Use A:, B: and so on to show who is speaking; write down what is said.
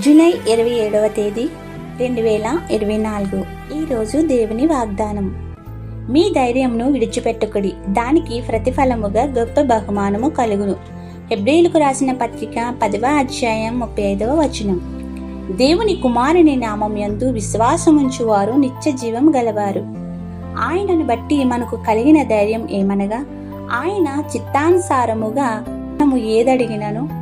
A: July ఇరవై ఏడవ తేదీ రెండు వేల ఇరవై నాలుగు. ఈరోజు దేవుని వాగ్దానం. మీ ధైర్యంను విడిచిపెట్టుకుడి. దానికి ప్రతిఫలముగా గొప్ప బహుమానము కలుగును. హెబ్రిలకు రాసిన పత్రిక పదవ అధ్యాయం ముప్పై ఐదవ వచనం. దేవుని కుమారుని నామం యందు విశ్వాసముంచువారు నిత్య జీవం గలవారు. ఆయనను బట్టి మనకు కలిగిన ధైర్యం ఏమనగా ఆయన చిత్తానుసారముగా మనము ఏదడిగినను